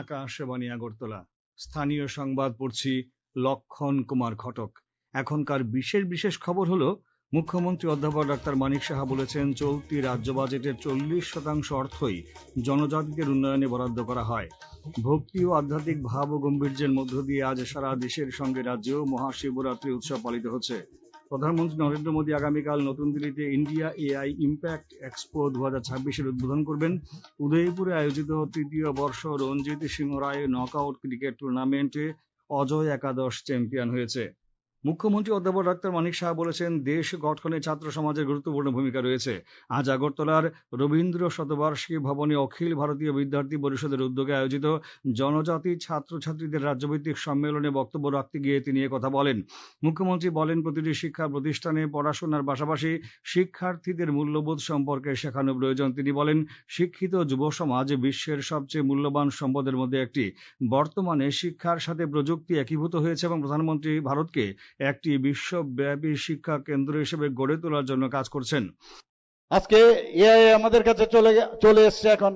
আকাশবাণী আগরতলা। স্থানীয় সংবাদ পড়ছি লক্ষণ কুমার ঘটক। এখনকার বিশেষ বিশেষ খবর হলো, মুখ্যমন্ত্রী অধ্যাপক ডাক্তার মানিক সাহা বলেছেন, চলতি রাজ্য বাজেটের চল্লিশ শতাংশ অর্থই জনজাতিদের উন্নয়নে বরাদ্দ করা হয়। ভক্তি ও আধ্যাত্মিক ভাব ও গম্ভীর্যের মধ্য দিয়ে আজ সারা দেশের সঙ্গে রাজ্যেও মহাশিবরাত্রি উৎসব পালিত হচ্ছে। প্রধানমন্ত্রী নরেন্দ্র মোদী আগামীকাল নতুন দিল্লিতে ইন্ডিয়া এআই ইম্প্যাক্ট এক্সপো দু হাজার ছাব্বিশের উদ্বোধন করবেন। উদয়পুরে আয়োজিত তৃতীয় বর্ষ Ranjit Singh Roy knock out cricket টুর্নামেন্টে অজয় একাদশ চ্যাম্পিয়ন হয়েছে। মুখ্যমন্ত্রী অধ্যাপক ডাক্তার মানিক সাহা বলেছেন, দেশ গঠনে ছাত্র সমাজের গুরুত্বপূর্ণ ভূমিকা রয়েছে। আজ আগরতলার রবীন্দ্র শতবার্ষিকী ভবনে অখিল ভারতীয় বিদ্যার্থী পরিষদের উদ্যোগে আয়োজিত জনজাতি ছাত্রছাত্রীদের রাজ্যভিত্তিক সম্মেলনে বক্তব্য রাখতে গিয়ে তিনি কথা বলেন। মুখ্যমন্ত্রী বলেন, প্রতিটি শিক্ষা প্রতিষ্ঠানে পড়াশোনার পাশাপাশি শিক্ষার্থীদের মূল্যবোধ সম্পর্কে শেখানো প্রয়োজন। তিনি বলেন, শিক্ষিত যুব সমাজ বিশ্বের সবচেয়ে মূল্যবান সম্পদের মধ্যে একটি। বর্তমানে শিক্ষার সাথে প্রযুক্তি একীভূত হয়েছে এবং প্রধানমন্ত্রী ভারতকে একটি বিশ্বব্যাপী শিক্ষা কেন্দ্র হিসেবে গড়ে তোলার জন্য কাজ করছেন। আজকে এআই আমাদের কাছে চলে চলে এসছে এখন।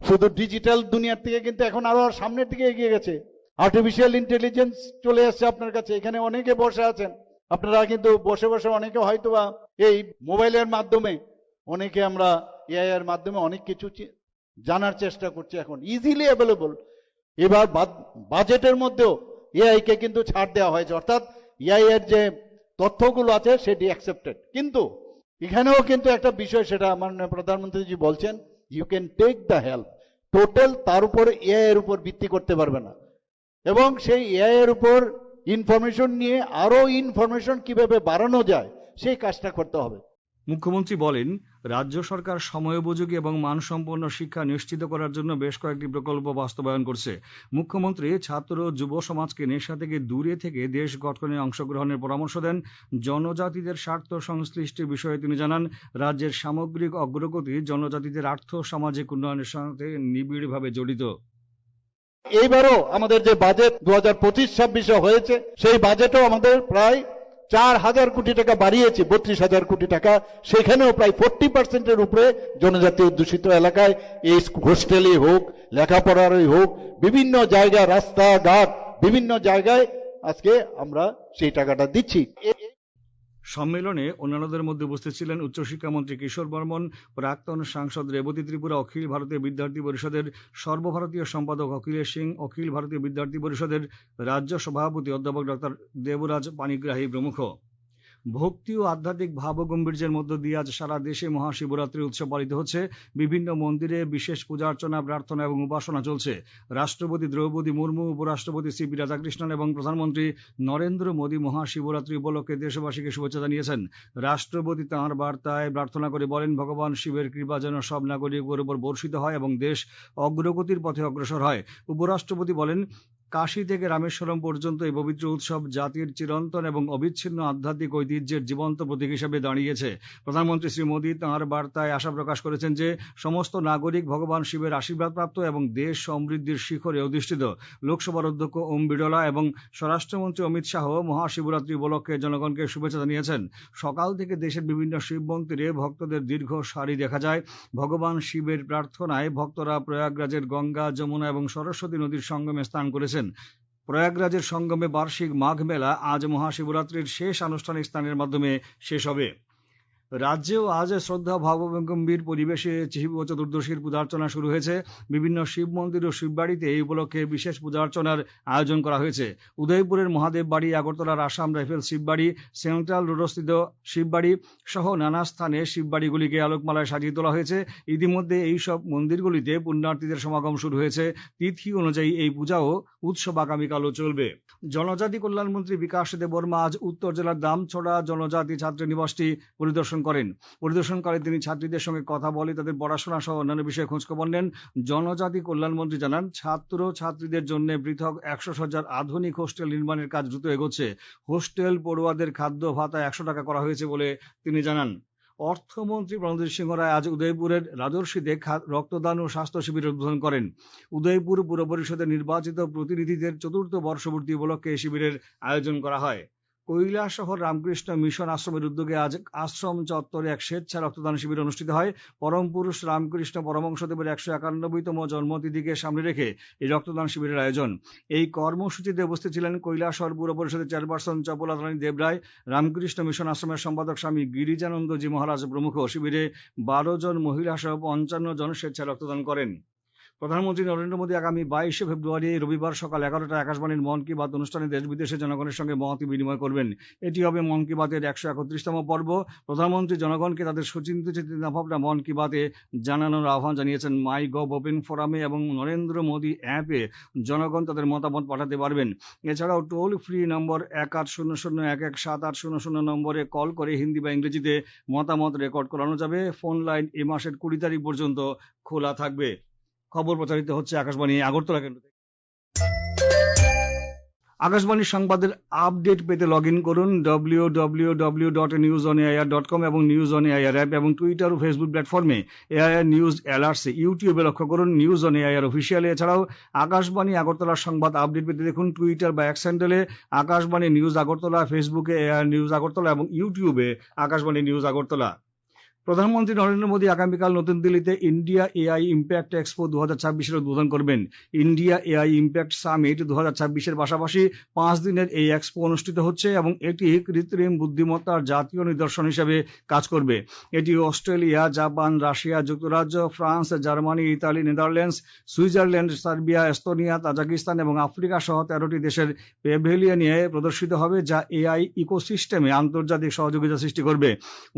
শুধু ডিজিটাল দুনিয়ার থেকে কিন্তু এখন আরও সামনের দিকে এগিয়ে গেছে। আর্টিফিশিয়াল ইন্টেলিজেন্স চলে এসছে আপনার কাছে, এখানে অনেকে বসে আছেন। আপনারা কিন্তু বসে বসে অনেকে হয়তো বা এই মোবাইলের মাধ্যমে, অনেকে আমরা এআই এর মাধ্যমে অনেক কিছু জানার চেষ্টা করছি এখন। ইজিলি অ্যাভেলেবল এবার বাজেটের মধ্যেও এআই কে কিন্তু ছাড় দেওয়া হয়েছে। অর্থাৎ এআই এর যে তথ্যগুলো আছে, সেটি অ্যাকসেপ্টেড কিন্তু এখানেও কিন্তু একটা বিষয় সেটা মাননীয় প্রধানমন্ত্রীজি বলছেন you can take the help total তার উপর এআই এর উপর ভিত্তি করতে পারবে না। এবং সেই এআই এর উপর ইনফরমেশন নিয়ে আরও ইনফরমেশন কীভাবে বাড়ানো যায়, সেই কাজটা করতে হবে। মুখ্যমন্ত্রী বলেন রাজ্য সরকার সময়োপযোগী এবং মানসম্পন্ন শিক্ষা নিশ্চিত করার জন্য বেশ কয়েকটি প্রকল্প বাস্তবায়ন করছে। মুখ্যমন্ত্রী, ছাত্র যুব সমাজকে নেশা থেকে দূরে থেকে দেশ গঠনে অংশগ্রহণের পরামর্শ দেন। জনজাতিদের স্বার্থ সংশ্লিষ্ট বিষয়ে তিনি জানান, রাজ্যের সামগ্রিক অগ্রগতি জনজাতিদের আর্থ সামাজিক উন্নয়নের সাথে নিবিড়ভাবে জড়িত। এইবারও আমাদের যে বাজেট দু হাজার পঁচিশ ছাব্বিশে হয়েছে, সেই বাজেটও আমাদের প্রায় চার হাজার কোটি টাকা বাড়িয়েছে, বত্রিশ হাজার কোটি টাকা। সেখানেও প্রায় ফোরটি পার্সেন্টের উপরে জনজাতি অধ্যুষিত এলাকায় এই হোস্টেলে হোক, লেখাপড়ারই হোক, বিভিন্ন জায়গায় রাস্তাঘাট, বিভিন্ন জায়গায় আজকে আমরা সেই টাকাটা দিচ্ছি। সম্মেলনে অন্যান্যদের মধ্যে উপস্থিত ছিলেন উচ্চশিক্ষামন্ত্রী কিশোর বর্মন, প্রাক্তন সাংসদ রেবতী ত্রিপুরা অখিল ভারতীয় বিদ্যার্থী পরিষদের সর্বভারতীয় সম্পাদক অখিলেশ সিং, অখিল ভারতীয় বিদ্যার্থী পরিষদের রাজ্য সভাপতি অধ্যাপক ডক্টর দেবরাজ পানিগ্রাহী প্রমুখ। ভক্তি ও আধ্যাত্মিক ভাব গম্ভীর্যের মধ্য দিয়ে আজ সারা দেশে মহাশিবরাত্রি উৎসব পালিত হচ্ছে। বিভিন্ন মন্দিরে বিশেষ পূজা অর্চনা, প্রার্থনা এবং উপাসনা চলছে। রাষ্ট্রপতি দ্রৌপদী মুর্মু, উপরাষ্ট্রপতি সিপি রাধাকৃষ্ণন এবং প্রধানমন্ত্রী নরেন্দ্র মোদী মহাশিবরাত্রি উপলক্ষে দেশবাসীকে শুভেচ্ছা জানিয়েছেন। রাষ্ট্রপতি তাঁর বার্তায় প্রার্থনা করে বলেন, ভগবান শিবের কৃপা যেন সব নাগরিকের উপর বর্ষিত হয় এবং দেশ অগ্রগতির পথে অগ্রসর হয়। উপরাষ্ট্রপতি বলেন কাশী থেকে রামেশ্বরম পর্যন্ত এই পবিত্র উৎসব জাতির চিরন্তন এবং অবিচ্ছিন্ন আধ্যাত্মিক ঐতিহ্যের জীবন্ত প্রতীক হিসেবে দাঁড়িয়েছে। প্রধানমন্ত্রী শ্রী মোদী তাঁর বার্তায় আশা প্রকাশ করেছেন যে, সমস্ত নাগরিক ভগবান শিবের আশীর্বাদপ্রাপ্ত এবং দেশ সমৃদ্ধির শিখরে অধিষ্ঠিত। লোকসভার অধ্যক্ষ ওম বিড়লা এবং স্বরাষ্ট্রমন্ত্রী অমিত শাহ মহাশিবরাত্রি উপলক্ষে জনগণকে শুভেচ্ছা জানিয়েছেন। সকাল থেকে দেশের বিভিন্ন শিব মন্দিরে ভক্তদের দীর্ঘ সারি দেখা যায়। ভগবান শিবের প্রার্থনায় ভক্তরা প্রয়াগরাজের গঙ্গা, যমুনা এবং সরস্বতী নদীর সঙ্গমে স্নান করেছেন। প্রয়াগরাজের সঙ্গমে বার্ষিক মাঘ মেলা আজ মহাশিবরাত্রির শেষ আনুষ্ঠানিক স্নানের মাধ্যমে শেষ হবে। রাজ্যেও আজ শ্রদ্ধা ভাবগম্ভীর পরিবেশে শিব চতুর্দশীর পূজার্চনা শুরু হয়েছে। বিভিন্ন শিব মন্দির ও শিববাড়িতে এই উপলক্ষে বিশেষ পূজার্চনার আয়োজন করা হয়েছে। উদয়পুরের মহাদেব বাড়ি আগরতলার আসাম রাইফেল শিববাড়ি, সেন্ট্রাল রোডস্থিত শিববাড়ি সহ নানা স্থানে শিববাড়িগুলিকে আলোকমালায় সাজিয়ে তোলা হয়েছে। ইতিমধ্যে এই সব মন্দিরগুলিতে পুণ্যার্থীদের সমাগম শুরু হয়েছে। তিথি অনুযায়ী এই পূজাও উৎসব আগামীকালও চলবে। জনজাতি কল্যাণমন্ত্রী বিকাশ দেববর্মা আজ উত্তর জেলার দামছড়া জনজাতি ছাত্র নিবাসটি পরিদর্শন করেন। পরিদর্শনকালে তিনি ছাত্রীদের সঙ্গে কথা বলে তাদের পড়াশোনা সহ অন্যান্য বিষয়ে খোঁজখবর নেন। জনজাতি কল্যাণমন্ত্রী জানান, ছাত্র ছাত্রীদের জন্য পৃথক একশো সজ্জার আধুনিক হোস্টেল নির্মাণের কাজ দ্রুত এগোচ্ছে। হোস্টেল পড়ুয়াদের খাদ্য ভাতা একশো টাকা করা হয়েছে বলে তিনি জানান। অর্থমন্ত্রী প্রণজিৎ সিংহ রায় আজ উদয়পুরের রাজর্ষিতে রক্তদান ও স্বাস্থ্য শিবির উদ্বোধন করেন। উদয়পুর পুর পরিষদের নির্বাচিত প্রতিনিধিদের চতুর্থ বর্ষপূর্তি উপলক্ষে এই শিবিরের আয়োজন করা হয়। কৈলাসহর রামকৃষ্ণ মিশন আশ্রমের উদ্যোগে আজ আশ্রম চত্বরে এক স্বেচ্ছা রক্তদান শিবির অনুষ্ঠিত হয়। পরম পুরুষ রামকৃষ্ণ পরমংশদেবের একশো একানব্বইতম জন্মতিথিকে সামনে রেখে এই রক্তদান শিবিরের আয়োজন। এই কর্মসূচিতে উপস্থিত ছিলেন কৈলাসহর পুর পরিষদের চেয়ারপারসন চপলারানী দেবরায়, রামকৃষ্ণ মিশন আশ্রমের সম্পাদক স্বামী গিরিজানন্দজি মহারাজ প্রমুখ। শিবিরে বারো জন মহিলা সহ পঞ্চান্ন জন স্বেচ্ছা রক্তদান করেন। প্রধানমন্ত্রী নরেন্দ্র মোদী আগামী বাইশে ফেব্রুয়ারি রবিবার সকাল এগারোটা আকাশবাণীর মন কি বাত অনুষ্ঠানে দেশ বিদেশের জনগণের সঙ্গে মত বিনিময় করবেন। এটি হবে মন কি বাতের একশো একত্রিশতম পর্ব। প্রধানমন্ত্রী জনগণকে তাদের সুচিন্তিত চিন্তাভাবনা মন কি বাতে জানানোর আহ্বান জানিয়েছেন মাই গভ ওপেন ফোরামে এবং নরেন্দ্র মোদী অ্যাপে জনগণ তাদের মতামত পাঠাতে পারবেন। এছাড়াও টোল ফ্রি নম্বর এক আট শূন্য শূন্য এক এক সাত আট শূন্য শূন্য নম্বরে কল করে হিন্দি বা ইংরেজিতে মতামত রেকর্ড করানো যাবে। ফোন লাইন এ মাসের কুড়ি তারিখ পর্যন্ত খোলা থাকবে। খবর প্রচারিত হচ্ছে আকাশবাণী, আগরতলা কেন্দ্র থেকে। আকাশবাণী সংবাদের আপডেট পেতে লগ ইন করুন W W W dot news on dot com এবং নিউজ অন এআইআর অ্যাপ এবং টুইটার ও ফেসবুক প্ল্যাটফর্মে এআইআর নিউজ অ্যালার্টস ইউটিউবে লক্ষ্য করুন নিউজ অন এআইআর অফিসিয়াল এছাড়াও আকাশবাণী আগরতলার সংবাদ আপডেট পেতে দেখুন টুইটার বা এক্স হ্যান্ডেলে আকাশবাণী নিউজ আগরতলা ফেসবুকে এআইআর নিউজ আগরতলা এবং ইউটিউবে আকাশবাণী নিউজ আগরতলা। প্রধানমন্ত্রী নরেন্দ্র মোদী আগামীকাল নতুন দিল্লিতে ইন্ডিয়া এআই ইম্প্যাক্ট এক্সপো দু হাজার ছাব্বিশের উদ্বোধন করবেন। ইন্ডিয়া এআই ইম্প্যাক্ট সামিট দু হাজার ছাব্বিশের পাশাপাশি পাঁচ দিনের এই এক্সপো অনুষ্ঠিত হচ্ছে এবং এটি কৃত্রিম বুদ্ধিমত্তার জাতীয় নিদর্শন হিসেবে কাজ করবে। এটি অস্ট্রেলিয়া, জাপান, রাশিয়া, যুক্তরাজ্য, France, Germany, Italy, Netherlands, Switzerland, Serbia, Estonia, Tajikistan এবং আফ্রিকা সহ তেরোটি দেশের প্যাভিলিয়নে প্রদর্শিত হবে যা এআই ইকোসিস্টেমে আন্তর্জাতিক সহযোগিতা সৃষ্টি করবে।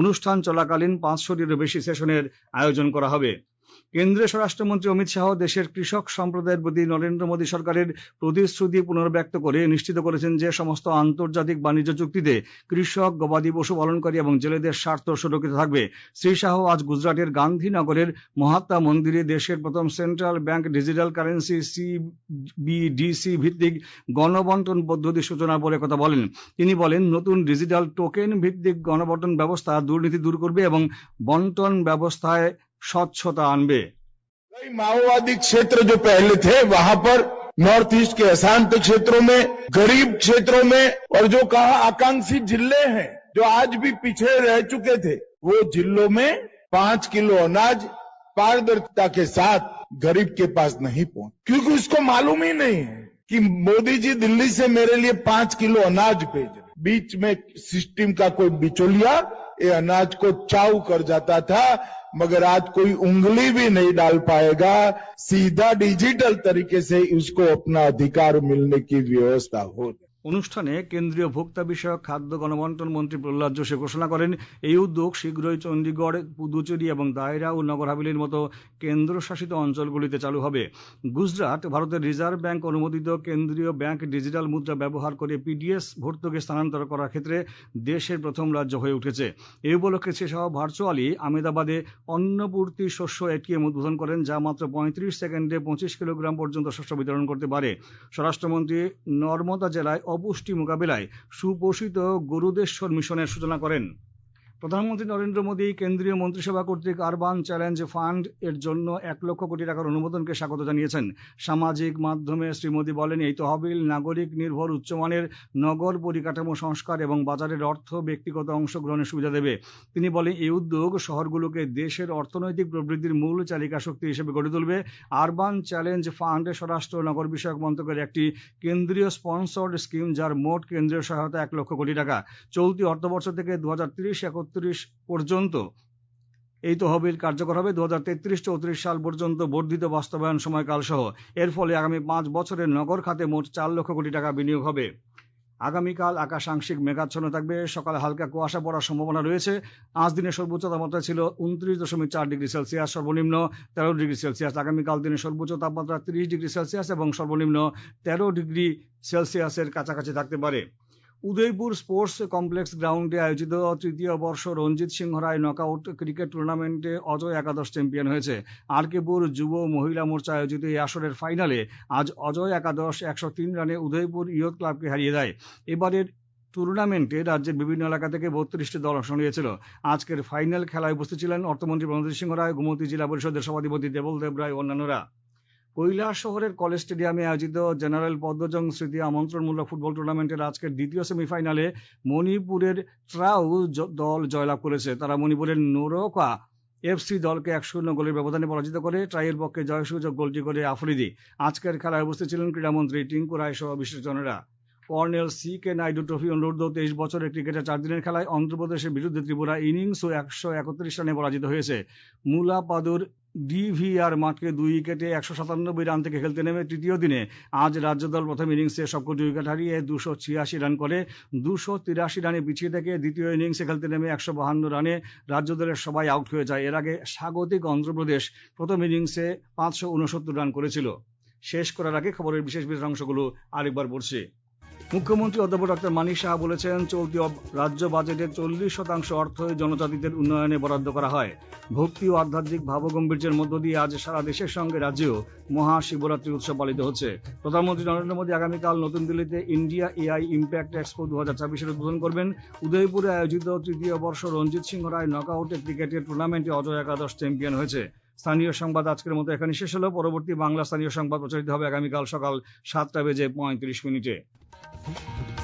অনুষ্ঠান চলাকালীন পাঁচশোটিরও বেশি সেশনের আয়োজন করা হবে। কেন্দ্রীয় স্বরাষ্ট্রমন্ত্রী অমিত শাহ দেশের কৃষক সম্প্রদায়ের প্রতি নরেন্দ্র মোদী সরকারের প্রতিশ্রুতি পুনর্ব্যক্ত করে নিশ্চিত করেছেন যে সমস্ত আন্তর্জাতিক বাণিজ্য চুক্তিতে কৃষক, গবাদি পশু পালনকারী এবং জেলেদের স্বার্থ সুরক্ষিত থাকবে। শ্রী শাহ আজ গুজরাটের গান্ধীনগরের মহাত্মা মন্দিরে দেশের প্রথম central bank digital currency CBDC ভিত্তিক গণবন্টন পদ্ধতি সূচনা করে কথা বলেন। তিনি বলেন, নতুন ডিজিটাল টোকেন ভিত্তিক গণবন্টন ব্যবস্থা দুর্নীতি দূর করবে এবং বন্টন ব্যবস্থায় स्वच्छता आनबे कई माओवादी क्षेत्र जो पहले थे, वहाँ पर नॉर्थ ईस्ट के अशांत क्षेत्रों में, गरीब क्षेत्रों में, और जो कहा आकांक्षी ज़िले हैं, जो आज भी पीछे रह चुके थे, वो जिलों में पाँच किलो अनाज पारदर्शिता के साथ गरीब के पास नहीं पहुँच क्योंकि उसको मालूम ही नहीं है कि मोदी जी दिल्ली से मेरे लिए पाँच किलो अनाज भेज बीच में सिस्टम का कोई बिचौलिया ये अनाज को चाऊ कर जाता था, मगर आज कोई उंगली भी नहीं डाल पाएगा। सीधा डिजिटल तरीके से उसको अपना अधिकार मिलने की व्यवस्था हो। অনুষ্ঠানে কেন্দ্রীয় ভোক্তা বিষয়ক খাদ্য গণবন্টন মন্ত্রী প্রহ্লাদ যোশী ঘোষণা করেন, এই উদ্যোগ শীঘ্রই চণ্ডীগড়, পুদুচেরি এবং দায়রা ও নগর হাভেলির মতো কেন্দ্রশাসিত অঞ্চলগুলিতে চালু হবে। গুজরাট, ভারতের রিজার্ভ ব্যাংক অনুমোদিত কেন্দ্রীয় ব্যাংক ডিজিটাল মুদ্রা ব্যবহার করে পিডিএস ভর্তুকি স্থানান্তর করার ক্ষেত্রে দেশের প্রথম রাজ্য হয়ে উঠেছে। এই উপলক্ষে শ্রী শাহ ভার্চুয়ালি আমেদাবাদে অন্নপূর্তি শস্য এটিএম উদ্বোধন করেন, যা মাত্র পঁয়ত্রিশ সেকেন্ডে পঁচিশ কিলোগ্রাম পর্যন্ত শস্য বিতরণ করতে পারে। স্বরাষ্ট্রমন্ত্রী নর্মদা জেলায় অপুষ্টি মোকাবিলায় সুপোষিত গরুদেশ্বর মিশনের সূচনা করেন। প্রধানমন্ত্রী নরেন্দ্র মোদী কেন্দ্রীয় মন্ত্রিসভা কর্তৃক আরবান চ্যালেঞ্জ ফান্ড এর জন্য এক লক্ষ কোটি টাকার অনুমোদনকে স্বাগত জানিয়েছেন। সামাজিক মাধ্যমে শ্রী মোদী বলেন, এই তহবিল নাগরিক নির্ভর উচ্চমানের নগর পরিকাঠামো সংস্কার এবং বাজারের অর্থ ব্যক্তিগত অংশগ্রহণের সুবিধা দেবে। তিনি বলেন, এই উদ্যোগ শহরগুলোকে দেশের অর্থনৈতিক প্রবৃদ্ধির মূল চালিকা শক্তি হিসেবে গড়ে তুলবে। আরবান চ্যালেঞ্জ ফান্ড স্বরাষ্ট্র নগর বিষয়ক মন্ত্রকের একটি কেন্দ্রীয় স্পন্সর্ড স্কিম, যার মোট কেন্দ্রীয় সহায়তা এক লক্ষ কোটি টাকা। চলতি অর্থবর্ষ থেকে দু হাজার ত্রিশ তিরিশ একত্রিশ পর্যন্ত। এই তহবিল কার্যকর হবে দু হাজার চৌত্রিশ সাল পর্যন্ত বর্ধিত বাস্তবায়ন সময়কাল সহ এর ফলে আগামী পাঁচ বছরে নগর খাতে মোট চার লক্ষ কোটি টাকা বিনিয়োগ হবে। আগামীকাল আকাশ আংশিক মেঘাচ্ছন্ন থাকবে, সকালে হালকা কুয়াশা পড়ার সম্ভাবনা রয়েছে। আজ দিনের সর্বোচ্চ তাপমাত্রা ছিল উনত্রিশ দশমিক চার ডিগ্রি সেলসিয়াস, সর্বনিম্ন তেরো ডিগ্রি সেলসিয়াস। আগামীকাল দিনের সর্বোচ্চ তাপমাত্রা তিরিশ ডিগ্রি সেলসিয়াস এবং সর্বনিম্ন তেরো ডিগ্রি সেলসিয়াসের কাছাকাছি থাকতে পারে। উদয়পুর স্পোর্টস কমপ্লেক্স গ্রাউন্ডে আয়োজিত তৃতীয় বর্ষ রঞ্জিত সিংহ রায় নকআউট ক্রিকেট টুর্নামেন্টে অজয় একাদশ চ্যাম্পিয়ন হয়েছে। আরকেপুর যুব মহিলা মোর্চা আয়োজিত এই আসরের ফাইনালে আজ অজয় একাদশ একশো তিন রানে উদয়পুর ইয়ত ক্লাবকে হারিয়ে দেয়। এবারের টুর্নামেন্টে রাজ্যের বিভিন্ন এলাকা থেকে বত্রিশটি দল অংশ নিয়েছিল। আজকের ফাইনাল খেলায় উপস্থিত ছিলেন অর্থমন্ত্রী প্রণজিৎ সিংহ রায়, গোমতী জেলা পরিষদের সভাধিপতি দেবল দেব রায় অন্যান্যরা। শহরের কলেজ স্টেডিয়ামে আয়োজিত জেনারেল পদ্মজং স্মৃতি আমন্ত্রণমূলক ফুটবল টুর্নামেন্টের আজকের দ্বিতীয় সেমিফাইনালে মণিপুরের ট্রাউ দল জয়লাভ করেছে। তারা মণিপুরের নোরকা এফসি দলকে এক শূন্য গোলের ব্যবধানে পরাজিত করে, ট্রাইয়ের পক্ষে জয়সূচক গোলটি করে আফ্রিদি। আজকের খেলায় উপস্থিত ছিলেন ক্রীড়ামন্ত্রী টিঙ্কু রায় সহ বিশ্বজনেরা colonel C K Naidu trophy অনূর্ধ্ব তেইশ বছরের ক্রিকেটের চার দিনের খেলায় অন্ধ্রপ্রদেশের বিরুদ্ধে ত্রিপুরা ইনিংস ও একশো একত্রিশ রানে পরাজিত হয়েছে। মুলা পাদুর ডিভিআর মাঠকে দুই উইকেটে একশো সাতানব্বই রান থেকে খেলতে নেমে তৃতীয় দিনে আজ রাজ্য দল প্রথম ইনিংসে সবকটি উইকেট হারিয়ে দুশো ছিয়াশি রান করে। দুশো তিরাশি রানে পিছিয়ে থেকে দ্বিতীয় ইনিংসে খেলতে নেমে একশো বাহান্ন রানে রাজ্য দলের সবাই আউট হয়ে যায়। এর আগে স্বাগতিক অন্ধ্রপ্রদেশ প্রথম ইনিংসে পাঁচশো উনসত্তর রান করেছিল। শেষ করার আগে খবরের বিশেষ বিশেষ অংশগুলো আরেকবার পড়ছি। মুখ্যমন্ত্রী অধ্যাপক ডক্টর মানিক সাহা বলেছেন, চলতি রাজ্য বাজেটের চল্লিশ শতাংশ অর্থ জনজাতিদের উন্নয়নে বরাদ্দ করা হয়। ভক্তি ও আধ্যাত্মিক ভাবগম্ভীর্যের মধ্য দিয়ে আজ সারা দেশের সঙ্গে রাজ্যেও মহাশিবরাত্রি উৎসব পালিত হচ্ছে। প্রধানমন্ত্রী নরেন্দ্র মোদী আগামীকাল নতুন দিল্লিতে ইন্ডিয়া এআই ইম্প্যাক্ট এক্সপো দু হাজার ছাব্বিশের উদ্বোধন করবেন। উদয়পুরে আয়োজিত তৃতীয় বর্ষ রঞ্জিত সিংহ রায় নকআউটে ক্রিকেটের টুর্নামেন্টে অজয় একাদশ চ্যাম্পিয়ন হয়েছে। স্থানীয় সংবাদ আজকের মতো এখানে শেষ হলো। পরবর্তী বাংলা স্থানীয় সংবাদ প্রচারিত হবে আগামীকাল সকাল সাতটা বেজে পঁয়ত্রিশ মিনিটে। Thank you.